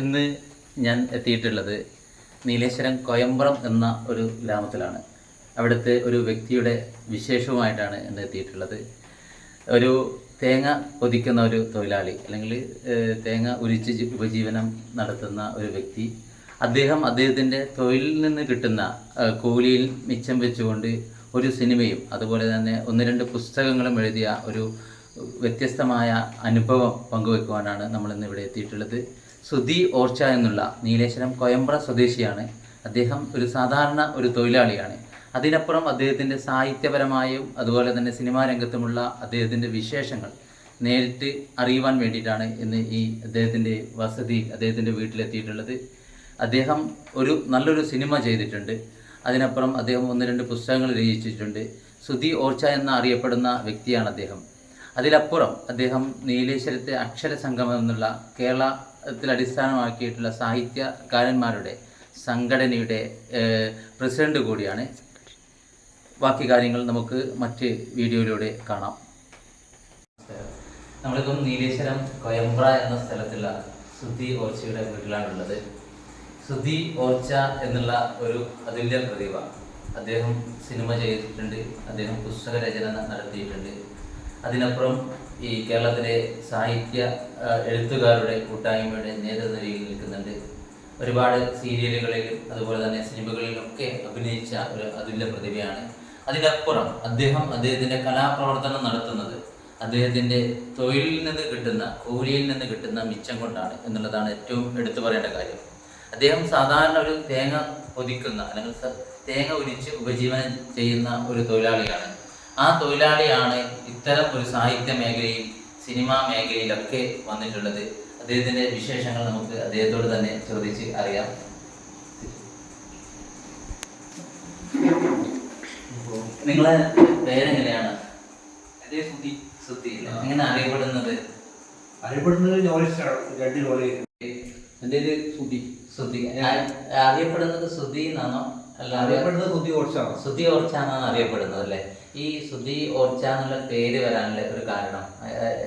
ഇന്ന് ഞാൻ എത്തിയിട്ടുള്ളത് നീലേശ്വരം കോയമ്പ്രം എന്ന ഒരു ഗ്രാമത്തിലാണ്. അവിടുത്തെ ഒരു വ്യക്തിയുടെ വിശേഷവുമായിട്ടാണ് ഇന്ന് എത്തിയിട്ടുള്ളത്. ഒരു തേങ്ങ പൊതിക്കുന്ന ഒരു തൊഴിലാളി അല്ലെങ്കിൽ തേങ്ങ ഉരിച്ച് ഉപജീവനം നടത്തുന്ന ഒരു വ്യക്തി. അദ്ദേഹം അദ്ദേഹത്തിന്റെ തൊഴിലിൽ നിന്ന് കിട്ടുന്ന കൂലിയിൽ മിച്ചം വെച്ചുകൊണ്ട് ഒരു സിനിമയും അതുപോലെ തന്നെ ഒന്ന് രണ്ട് പുസ്തകങ്ങളും എഴുതിയ ഒരു വ്യത്യസ്തമായ അനുഭവം പങ്കുവെക്കുവാനാണ് നമ്മൾ ഇന്ന് ഇവിടെ എത്തിയിട്ടുള്ളത്. സുധി ഓർച്ച എന്നുള്ള നീലേശ്വരം കൊയമ്പ്ര സ്വദേശിയാണ്. അദ്ദേഹം ഒരു സാധാരണ ഒരു തൊഴിലാളിയാണ്. അതിനപ്പുറം അദ്ദേഹത്തിന്റെ സാഹിത്യപരമായും അതുപോലെ തന്നെ സിനിമാ രംഗത്തുമുള്ള അദ്ദേഹത്തിന്റെ വിശേഷങ്ങൾ നേരിട്ട് അറിയുവാൻ വേണ്ടിയിട്ടാണ് ഇന്ന് ഈ അദ്ദേഹത്തിന്റെ വസതി അദ്ദേഹത്തിന്റെ വീട്ടിലെത്തിയിട്ടുള്ളത്. അദ്ദേഹം ഒരു നല്ലൊരു സിനിമ ചെയ്തിട്ടുണ്ട്. അതിനപ്പുറം അദ്ദേഹം ഒന്ന് രണ്ട് പുസ്തകങ്ങൾ രചിച്ചിട്ടുണ്ട്. സുധി ഓർച്ച എന്ന അറിയപ്പെടുന്ന വ്യക്തിയാണ് അദ്ദേഹം. അതിലപ്പുറം അദ്ദേഹം നീലേശ്വരത്തെ അക്ഷര സംഗമം എന്നുള്ള കേരളത്തിൽ അടിസ്ഥാനമാക്കിയിട്ടുള്ള സാഹിത്യകാരന്മാരുടെ സംഘടനയുടെ പ്രസിഡന്റ് കൂടിയാണ്. ബാക്കി കാര്യങ്ങൾ നമുക്ക് മറ്റ് വീഡിയോയിലൂടെ കാണാം. നമ്മളിപ്പം നീലേശ്വരം കൊയമ്പ്ര എന്ന സ്ഥലത്തുള്ള സുധി ഓർച്ചയുടെ വീട്ടിലാണുള്ളത്. സുധി ഓർച്ച എന്നുള്ള ഒരു അതുല്യ പ്രതിഭ. അദ്ദേഹം സിനിമ ചെയ്തിട്ടുണ്ട്. അദ്ദേഹം പുസ്തക രചന നടത്തിയിട്ടുണ്ട്. അതിനപ്പുറം ഈ കേരളത്തിലെ സാഹിത്യ എഴുത്തുകാരുടെ കൂട്ടായ്മയുടെ നേതൃനിരയിൽ നിൽക്കുന്നുണ്ട്. ഒരുപാട് സീരിയലുകളിലും അതുപോലെ തന്നെ സിനിമകളിലൊക്കെ അഭിനയിച്ച ഒരു അതുല്യ പ്രതിഭയാണ്. അതിനപ്പുറം അദ്ദേഹം അദ്ദേഹത്തിന്റെ കലാപ്രവർത്തനം നടത്തുന്നത് അദ്ദേഹത്തിന്റെ തൊഴിലിൽ നിന്ന് കിട്ടുന്ന കൂലിയിൽ നിന്ന് കിട്ടുന്ന മിച്ചം കൊണ്ടാണ് എന്നുള്ളതാണ് ഏറ്റവും എടുത്തു പറയേണ്ട കാര്യം. അദ്ദേഹം സാധാരണ ഒരു തേങ്ങ പൊതിക്കുന്ന അല്ലെങ്കിൽ തേങ്ങ ഉരിച്ച് ഉപജീവനം ചെയ്യുന്ന ഒരു തൊഴിലാളിയാണ്. ആ തൊഴിലാളിയാണ് ഇത്തരം ഒരു സാഹിത്യ മേഖലയിൽ സിനിമാ മേഖലയിലൊക്കെ വന്നിട്ടുള്ളത് അദ്ദേഹത്തിന്റെ വിശേഷങ്ങൾ നമുക്ക് അദ്ദേഹത്തോട് തന്നെ ചോദിച്ച് അറിയാം. നിങ്ങളെ പേരെങ്ങനെയാണ്? അതേ സുധി. സുദ്ധി എങ്ങനെ അറിയപ്പെടുന്നത്? അറിയപ്പെടുന്നത് നോവലിസ്റ്റാണ് രണ്ട് എന്റെ സുദ്ധി അറിയപ്പെടുന്നത് ശ്രുതി എന്നാണോ? അറിയപ്പെടുന്നത് സുധി ഓർച്ചാണ്. സുധി ഓർച്ച എന്നാണ് അറിയപ്പെടുന്നത് അല്ലേ? ഈ സുധി ഓർച്ച എന്നുള്ള പേര് വരാനുള്ള ഒരു കാരണം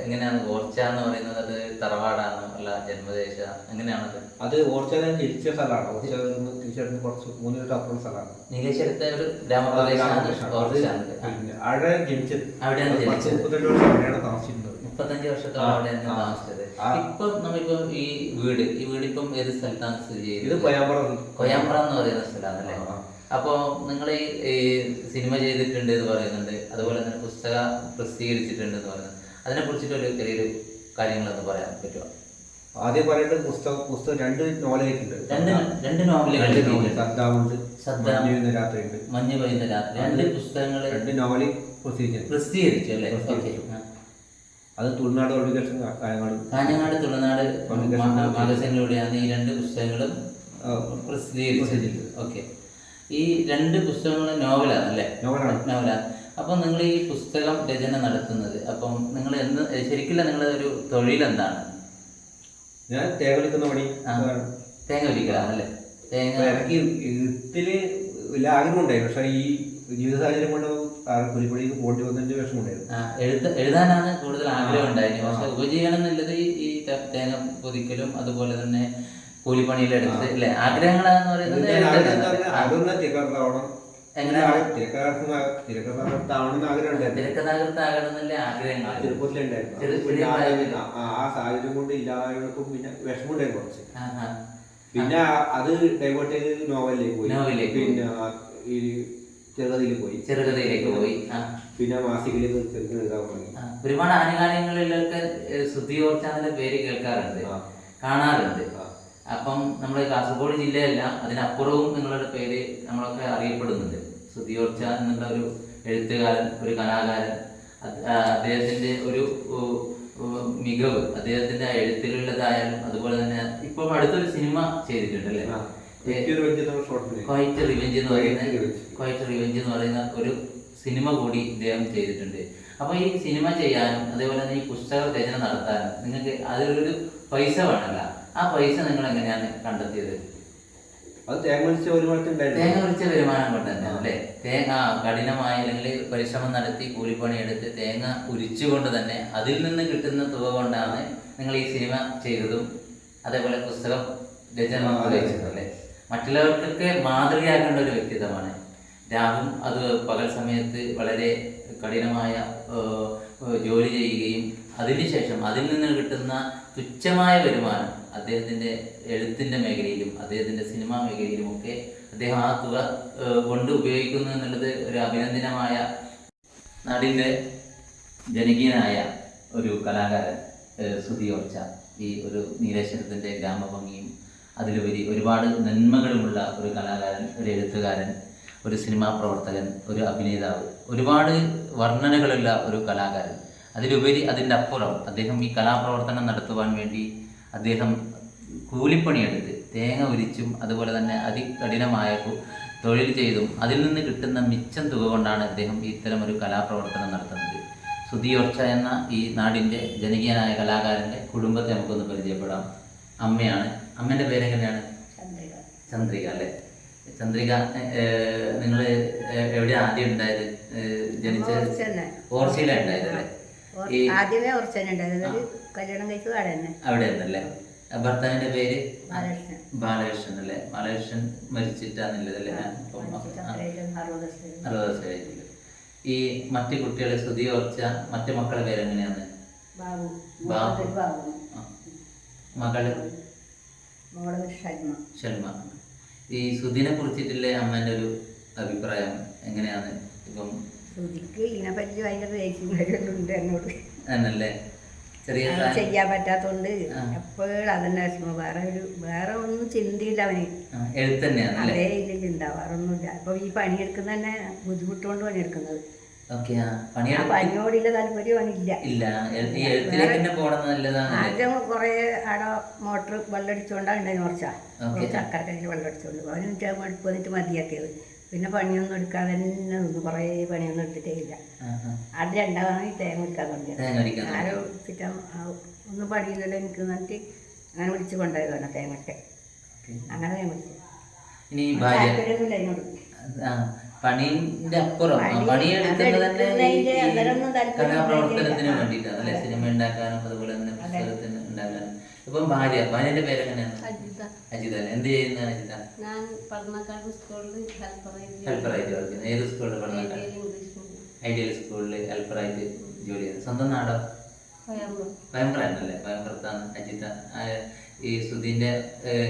എങ്ങനെയാണ് ഓർച്ച എന്ന് പറയുന്നത്? അത് തറവാടാണോ? അല്ല ജന്മദേശ? എങ്ങനെയാണത്? അത് ഓർച്ച തിരിച്ച സ്ഥലമാണ്. തിരിച്ചെടുത്ത് കുറച്ച് മൂന്ന് അപ്പുറം സ്ഥലമാണ്. നീലേശ്വരത്തെ ഒരു ഗ്രാമപ്രദേശമാണ് ഓർച്ച എന്നത്. ആ. പിന്നെ അവിടെ ജനിച്ചത്. അവിടെയാണ് ജനിച്ചത്. വർഷം അവിടെയാണ് താമസിക്കുന്നത് മുപ്പത്തഞ്ച് വർഷത്തോളം ഇപ്പൊ അവിടെയാണ് ആ, താമസിച്ചത്. ഇപ്പം നമ്മളിപ്പോ ഈ വീട് ഈ വീട് ഇപ്പം ഏത് സ്ഥലത്താണ് സ്ഥിതി ഇത് ചെയ്യുന്നത് കൊയാമ്പറം കൊയാമ്പ്ര എന്ന് പറയുന്ന സ്ഥലമാണല്ലേ ആ. അപ്പോ നിങ്ങൾ ഈ സിനിമ ചെയ്തിട്ടുണ്ട് എന്ന് പറയുന്നുണ്ട്. അതുപോലെ തന്നെ പുസ്തക പ്രസിദ്ധീകരിച്ചിട്ടുണ്ട് എന്ന് പറയുന്നത് അതിനെ കുറിച്ചിട്ട് ഒരു ചെറിയൊരു കാര്യങ്ങളൊന്ന് പറയാൻ പറ്റുമോ? ആദ്യം പറയേണ്ടത് പുസ്തകം പുസ്തകം രണ്ട് നോവലായിട്ടുണ്ട്. രണ്ട് രണ്ട് നോവലുകൾ ശ്രദ്ധാവുണ്ട് നോവൽ എഴുതിയിട്ടുണ്ട്. ഉണ്ട് മഞ്ഞ് രാത്രിയുണ്ട്. മഞ്ഞ് പെയ്യുന്ന രാത്രി. രണ്ട് പുസ്തകങ്ങൾ രണ്ട് നോവൽ പ്രസിദ്ധീകരിച്ചു പ്രസിദ്ധീകരിച്ചു. അല്ലേ അത് തുളുനാട് പബ്ലിക്കേഷൻ കാഞ്ഞങ്ങാട് കാഞ്ഞങ്ങാട് തുളുനാട് മാഗസിനിലൂടെയാണ് ഈ രണ്ട് പുസ്തകങ്ങളും പ്രസിദ്ധീകരിച്ചത്. ഓക്കെ. ഈ രണ്ട് പുസ്തകങ്ങളും നോവലാണ് അല്ലേ? നോവലാണ്. നോവലാണ്. അപ്പം നിങ്ങൾ ഈ പുസ്തകം രചന നടത്തുന്നത് അപ്പം നിങ്ങൾ എന്ത് ശരിക്കില്ല നിങ്ങളുടെ ഒരു തൊഴിൽ എന്താണ് ഞാൻ തേങ്ങ വലിക്കുന്ന പണി. തേങ്ങ ഒരിക്കലാണ് അല്ലേ? തേങ്ങ എനിക്ക് ഇതിൽ വലിയ ആഗ്രഹം ഉണ്ടായിരുന്നു. പക്ഷെ ഈ ജീവിത സാഹചര്യം കൊണ്ട് കുലിപ്പണിക്ക് പോട്ടി വന്നതിന്റെ വിഷമം ഉണ്ടായിരുന്നു ആ, എഴുത എഴുതാനാണ് കൂടുതൽ ആഗ്രഹം ഉണ്ടായിരുന്നത്. പക്ഷെ ഉപജീവനം എന്നുള്ളത് ഈ തേങ്ങ പൊതിക്കലും അതുപോലെ തന്നെ കൂലിപ്പണിയിലെടുത്ത് അല്ലേ ആഗ്രഹങ്ങളാന്ന് പറയുന്നത് തിരക്കഥാകൃത്താകണമെന്നല്ലേ ആഗ്രഹങ്ങൾ ആ- സാഹചര്യം കൊണ്ട് ഇല്ലാതായവർക്കും പിന്നെ കുറച്ച്. പിന്നെ അത് ഡൈവേർട്ട് ചെയ്ത് നോവലിലേക്ക് പോയി. നോവലിലേക്ക് പിന്നെ ഈ ചെറുകഥയിൽ പോയി. ചെറുകഥയിലേക്ക് പോയി. പിന്നെ മാസികയിലേക്ക് ചെറുകഥ എഴുതാൻ തുടങ്ങി. ഒരുപാട് ഒരുപാട് ആനുകാലികങ്ങളിലൊക്കെ ഓർച്ചാന്റെ പേര് കേൾക്കാറുണ്ട്. കാണാറുണ്ട്. അപ്പം നമ്മൾ കാസർഗോഡ് ജില്ലയല്ല അതിനപ്പുറവും നിങ്ങളുടെ പേര് നമ്മളൊക്കെ അറിയപ്പെടുന്നുണ്ട്. സുധിയോർച്ച എന്നുള്ള ഒരു എഴുത്തുകാരൻ ഒരു കലാകാരൻ അദ്ദേഹത്തിന്റെ അദ്ദേഹത്തിന്റെ ഒരു മികവ് അദ്ദേഹത്തിന്റെ ആ എഴുത്തിലുള്ളതായാലും അതുപോലെ തന്നെ ഇപ്പം അടുത്തൊരു സിനിമ ചെയ്തിട്ടുണ്ട് അല്ലേ? ആ. എനിക്കൊരു വലിയ ഷോർട്ട് ഫിലിം ക്വൈറ്റ് റിവെഞ്ച് എന്ന് പറയുന്ന ക്വൈറ്റ് റിവെഞ്ച് എന്ന് പറയുന്ന ഒരു സിനിമ കൂടി ഇദ്ദേഹം ചെയ്തിട്ടുണ്ട്. അപ്പൊ ഈ സിനിമ ചെയ്യാനും അതേപോലെ തന്നെ ഈ പുസ്തക രചന നടത്താനും നിങ്ങൾക്ക് അതിലൊരു പൈസ വേണമല്ല. ആ പൈസ നിങ്ങൾ എങ്ങനെയാണ് കണ്ടെത്തിയത്? അത് തേങ്ങ വിളിച്ച വരുമാനം തേങ്ങ വിളിച്ച വരുമാനം കൊണ്ട് തന്നെ അല്ലേ? തേങ്ങ കഠിനമായി അല്ലെങ്കിൽ പരിശ്രമം നടത്തി കൂലിപ്പണി എടുത്ത് തേങ്ങ ഉരിച്ചുകൊണ്ട് തന്നെ അതിൽ നിന്ന് കിട്ടുന്ന തുക കൊണ്ടാണ് നിങ്ങൾ ഈ സിനിമ ചെയ്തതും അതേപോലെ പുസ്തകം രചന. അല്ലേ? മറ്റുള്ളവർക്കൊക്കെ മാതൃകയാക്കേണ്ട ഒരു വ്യക്തിത്വമാണ്. രാവും അത് പകൽ സമയത്ത് വളരെ കഠിനമായ ജോലി ചെയ്യുകയും അതിനുശേഷം അതിൽ നിന്ന് കിട്ടുന്ന തുച്ഛമായ വരുമാനം അദ്ദേഹത്തിന്റെ എഴുത്തിന്റെ മേഖലയിലും അദ്ദേഹത്തിന്റെ സിനിമാ മേഖലയിലും ഒക്കെ അദ്ദേഹം ആ തുക കൊണ്ട് ഉപയോഗിക്കുന്നു എന്നുള്ളത് ഒരു അഭിനന്ദനമായ നാടിന്റെ ജനകീയനായ ഒരു കലാകാരൻ ഏഹ് സുധി ഓർച്ച. ഈ ഒരു നീലേശ്വരത്തിന്റെ ഗ്രാമഭംഗിയും അതിലുപരി ഒരുപാട് നന്മകളുമുള്ള ഒരു കലാകാരൻ ഒരു എഴുത്തുകാരൻ ഒരു സിനിമാ പ്രവർത്തകൻ ഒരു അഭിനേതാവ് ഒരുപാട് വർണനകളുള്ള ഒരു കലാകാരൻ. അതിലുപരി അതിന്റെ അപ്പുറം അദ്ദേഹം ഈ കലാപ്രവർത്തനം നടത്തുവാൻ വേണ്ടി അദ്ദേഹം കൂലിപ്പണിയെടുത്ത് തേങ്ങ ഉരിച്ചും അതുപോലെ തന്നെ അതികഠിനമായ തൊഴിൽ ചെയ്തും അതിൽ നിന്ന് കിട്ടുന്ന മിച്ചം തുക കൊണ്ടാണ് അദ്ദേഹം ഇത്തരം ഒരു കലാപ്രവർത്തനം നടത്തുന്നത്. സുധിയോർച്ച എന്ന ഈ നാടിന്റെ ജനകീയനായ കലാകാരന്റെ കുടുംബത്തെ നമുക്കൊന്ന് പരിചയപ്പെടാം. അമ്മയാണ്. അമ്മേന്റെ പേരെങ്ങനെയാണ്? ചന്ദ്രിക. അല്ലേ? ചന്ദ്രിക നിങ്ങൾ എവിടെയാണ് ആദ്യം ഉണ്ടായത്? ജനിച്ച ഓർച്ചയിലാണ് ഉണ്ടായത് അല്ലേ? ആദ്യമേ ഒരു കല്യാണം കഴിച്ചു അവിടെ തന്നെ അവിടെ ആയിരുന്നല്ലേ ഭർത്താവിന്റെ പേര്? ബാലകൃഷ്ണൻ. ബാലകൃഷ്ണൻ അല്ലേ? ബാലകൃഷ്ണൻ മരിച്ചിട്ടാന്നുള്ളത് അല്ലേ ഞാൻ ഇപ്പം മരിച്ചിട്ട് ആ, അത്രയും അറുപത് വർഷം അറുപത് ദിവസം കഴിഞ്ഞില്ല ഈ മറ്റു കുട്ടികളെ സ്തുതി ഓർച്ച മറ്റു മക്കളുടെ പേര് എങ്ങനെയാണ് ബാബു. മകൾ? ഷൽമ ഈ സുധിനെ കുറിച്ചിട്ടുള്ള അമ്മേന്റെ ഒരു അഭിപ്രായം എങ്ങനെയാണ്? ഇപ്പം ശ്രുതിക്ക് ഇതിനെപ്പറ്റി ഭയങ്കര ദേഷ്യം കാര്യങ്ങളുണ്ട് എന്നോട് ചെറിയ ചെയ്യാൻ പറ്റാത്തോണ്ട്. എപ്പോഴും അതന്നെ വിഷമം. വേറെ ഒരു വേറെ ഒന്നും ചിന്തയില്ല അവന്. അതേ ഇതിൽ ചിന്ത വേറെ ഒന്നുമില്ല അപ്പൊ ഈ പണിയെടുക്കുന്ന തന്നെ ബുദ്ധിമുട്ടുകൊണ്ട് പണിയെടുക്കുന്നത്. പണിയോടുള്ള താല്പര്യം അവനില്ല. ആദ്യം കുറെ ആടെ മോട്ടർ വെള്ളടിച്ചോണ്ടാണ് ഉണ്ടായിരുന്നു കുറച്ചാ. അക്കരക്കരയിൽ വെള്ളമടിച്ചുകൊണ്ട് അവന് അടുപ്പ് വന്നിട്ട് മതിയാക്കിയത്. പിന്നെ പണിയൊന്നും എടുക്കാതെ തന്നെ നിന്ന് കുറേ പണിയൊന്നും എടുത്തിട്ടേ ഇല്ല. അത് രണ്ടാമതാണ് ഈ തേങ്ങ എടുക്കാൻ അടിക്കാൻ ആരോ പിറ്റേ ഒന്നും പണിയില്ലല്ലോ എനിക്ക് എന്നിട്ട് അങ്ങനെ വിളിച്ച് കൊണ്ടുപോയതാണ് തേങ്ങയൊക്കെ. അങ്ങനെ തേങ്ങ പണിന്റെ അപ്പുറം. പണിയെടുക്കുന്നത് തന്നെ കലാപ്രവർത്തനത്തിന് വേണ്ടിയിട്ടാണ് അല്ലെ? സിനിമ ഉണ്ടാക്കാനും അതുപോലെ ഇപ്പം ഭാര്യ ഭാര്യന്റെ പേരെങ്ങനെയാണ്? അജിത? എന്ത് ചെയ്യുന്ന അജിത? ഹെൽപ്പറായിട്ട് വർക്ക് ചെയ്യുന്നത് ഏത് സ്കൂളിൽ പഠനം ഇംഗ്ലീഷ് മീഡിയം ഐഡിയൽ സ്കൂളിൽ ഹെൽപ്പറായിട്ട് ജോലി ചെയ്യുന്നത് സ്വന്തം നാടോ? കോയമ്പത്തൂർ. പയമ്പ്രാണല്ലേ അജിത. ഈ സുധീന്റെ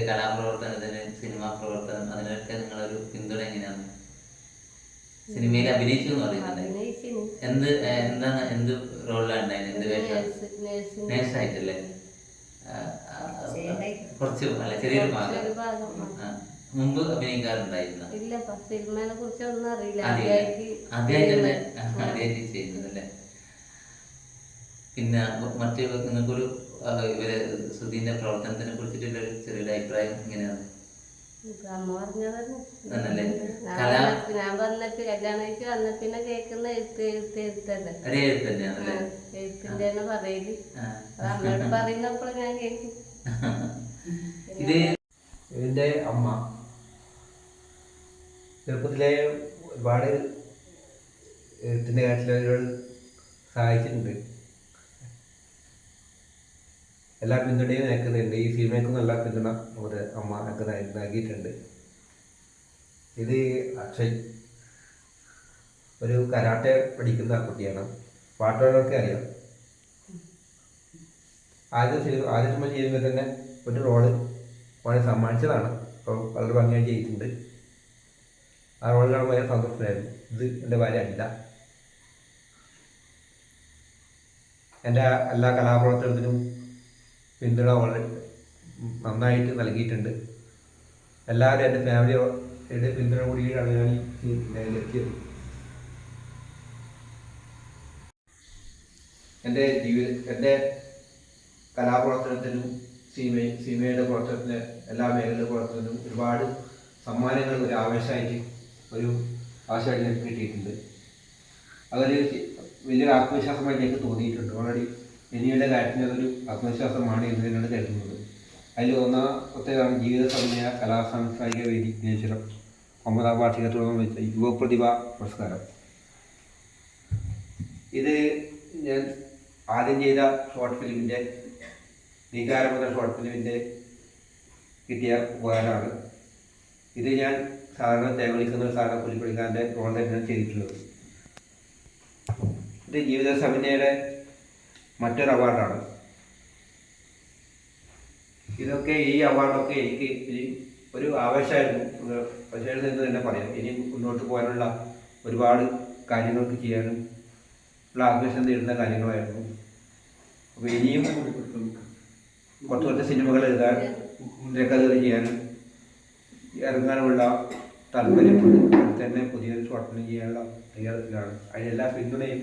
കലാപ്രവർത്തനത്തിന് സിനിമാ പ്രവർത്തനം അതിനൊക്കെ നിങ്ങളൊരു പിന്തുണ എങ്ങനെയാണ്? സിനിമയിൽ അഭിനയിച്ചു എന്ന് പറയുന്നുണ്ട്. എന്ത് എന്താണ് എന്ത് റോളിലാണ് എന്ത് വേഷം? നേഴ്സ് ആയിട്ടല്ലേ? നേഴ്സായിട്ടല്ലേ. കുറച്ച് അല്ല? ചെറിയൊരു ഭാഗം. മുമ്പ് അഭിനയിക്കാറുണ്ടായിരുന്നു? സിനിമയെ കുറിച്ച് ഒന്നും അറിയില്ല. ആദ്യമായിട്ട് ചെയ്യുന്നത്. പിന്നെ മറ്റേ നിങ്ങൾക്കൊരു ഇവരെ സുധീന്റെ പ്രവർത്തനത്തിനെ കുറിച്ചിട്ടുള്ള ചെറിയൊരു അഭിപ്രായം ഇങ്ങനെയാണ്? ഞാൻ കലാ- വന്നിട്ട് കല്യാണം കഴിച്ച് വന്ന പിന്നെ കേൾക്കുന്ന എഴുത്ത് എഴുത്ത് എഴുത്തല്ലേ ഒരേ എഴുത്ത് തന്നെയാണല്ലേ? എഴുത്തിന്റെ തന്നെ പറയൽ. ആ. അത് അമ്മയോട് പറയുന്നപ്പോൾ ഞാൻ കേൾക്കും. ഇത് ഇതിന്റെ അമ്മ. ചെറുപ്പത്തിലെ ഒരുപാട് എഴുത്തിന്റെ കാര്യത്തിൽ സഹായിച്ചിട്ടുണ്ട്. എല്ലാ പിന്തുണയും നൽകുന്നുണ്ട് ഈ സിനിമയ്ക്ക് നല്ല പിന്തുണ നമ്മുടെ അമ്മ നൽ- നൽകിയിട്ടുണ്ട്. ഇത് അക്ഷയ് ഒരു കരാട്ടെ പഠിക്കുന്ന കുട്ടിയാണ്. പാട്ടുകളൊക്കെ അറിയാം. ആദ്യം ആദ്യം ചെയ്യുമ്പോൾ തന്നെ ഒരു റോൾ വളരെ സമ്മാനിച്ചതാണ്. അപ്പോൾ വളരെ ഭംഗിയായി ചെയ്തിട്ടുണ്ട്. ആ റോളിലാണ് വളരെ സന്തോഷമായിരുന്നു ഇത് എന്റെ ഭാര്യ അല്ല എന്റെ എല്ലാ കലാപ്രവർത്തനത്തിനും പിന്തുണ വളരെ നന്നായിട്ട് നൽകിയിട്ടുണ്ട്. എല്ലാവരും എന്റെ ഫാമിലിയുടെ പിന്തുണ കൂടിയാണ് ഞാൻ ഈ എന്റെ ജീവിത എന്റെ കലാപ്രവർത്തനത്തിനും സിനിമ സിനിമയുടെ പ്രവർത്തനത്തിന് എല്ലാ മേഖലയുടെ പ്രവർത്തനത്തിനും ഒരുപാട് സമ്മാനങ്ങൾ ഒരു ആവേശമായിട്ട് ഒരു ആവശ്യമായിട്ട് എനിക്ക് കിട്ടിയിട്ടുണ്ട്. അതൊരു വലിയൊരു ആത്മവിശ്വാസമായി എനിക്ക് തോന്നിയിട്ടുണ്ട്. ഓൾറെഡി ഇനിയുടെ കാര്യത്തിന് അതൊരു ആത്മവിശ്വാസമാണ് എന്ന് തന്നെയാണ് കരുതുന്നത്. അതിൽ ഒന്നാമത്തേതാണ് ജീവിത സമയ കലാ സാംസ്കാരിക വേദി നേച്ചരം ഒമ്പതാം വാർഷികത്തോളം വെച്ച യുവപ്രതിഭ പുരസ്കാരം. ഇത് ഞാൻ ആദ്യം ചെയ്ത ഷോർട്ട് ഫിലിമിന്റെ നീകാരം മുതൽ ഷോർട്ട് കിട്ടിയ ഉപകാരമാണ്. ഇത് ഞാൻ സാധാരണ തേവളിക്കുന്ന സാധാരണ പുലിപ്പണിക്കാരന്റെ റോൾ തന്നെയാണ് ചെയ്തിട്ടുള്ളത്. ഇത് ജീവിത സമിതിയുടെ മറ്റൊരു അവാർഡാണ്. ഇതൊക്കെ ഈ അവാർഡൊക്കെ എനിക്ക് ഒരു ആവേശമായിരുന്നു. പക്ഷേ എന്ന് തന്നെ പറയാം. ഇനി മുന്നോട്ട് പോകാനുള്ള ഒരുപാട് കാര്യങ്ങൾക്ക് ചെയ്യാനും ഉള്ള ആവേശം നേടുന്ന കാര്യങ്ങളായിരുന്നു. അപ്പോൾ ഇനിയും കുറച്ച് കുറച്ച് സിനിമകൾ എഴുതാൻ രേഖകൾ ചെയ്യാനും ഇറങ്ങാനുമുള്ള താല്പര്യമുണ്ട്. അതിൽ തന്നെ പുതിയൊരു ഷോർട്ട് ചെയ്യാനുള്ള തയ്യാറെടുപ്പിലാണ്. അതിനെല്ലാ പിന്തുണയും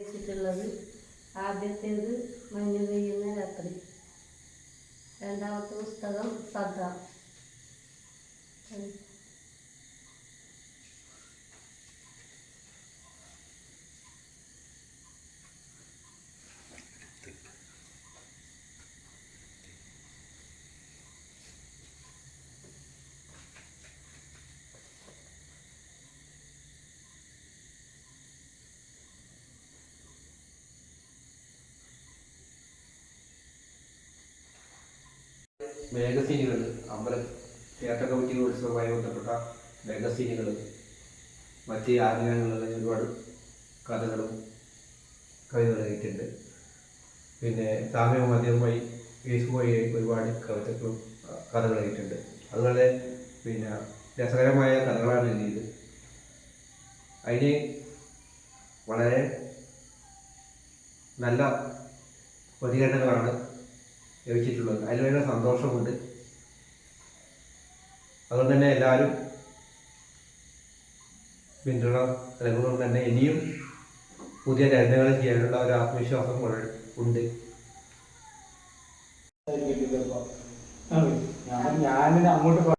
വെച്ചിട്ടുള്ളത് ആദ്യത്തേത് മഞ്ഞ് പെയ്യുന്ന രാത്രി. രണ്ടാമത്തെ പുസ്തകം സദ മാഗസീനുകൾ അമ്പല ക്ഷേത്ര കമ്മിറ്റി ഉത്സവമായി ബന്ധപ്പെട്ട മാഗസീനുകൾ മറ്റ് ആഗ്രഹങ്ങളിൽ ഒരുപാട് കഥകളും കവിതകൾ എഴുതിയിട്ടുണ്ട് പിന്നെ സാമൂഹ്യ മാധ്യമമായി ഫേസ്ബുക്ക് വഴി ഒരുപാട് കവിതകളും കഥകൾ എഴുതിയിട്ടുണ്ട് അതുപോലെ പിന്നെ രസകരമായ കഥകളാണ് എഴുതിയത് അതിന് വളരെ നല്ല പ്രതികരണങ്ങളാണ് ലഭിച്ചിട്ടുള്ളത് അതിൽ വളരെ സന്തോഷമുണ്ട്. അതുകൊണ്ട് തന്നെ എല്ലാവരും പിന്തുണ നൽകുന്നത് തന്നെ ഇനിയും പുതിയ രചനകൾ ചെയ്യാനുള്ള ഒരു ആത്മവിശ്വാസം ഉണ്ട്. ഞാൻ അങ്ങോട്ട്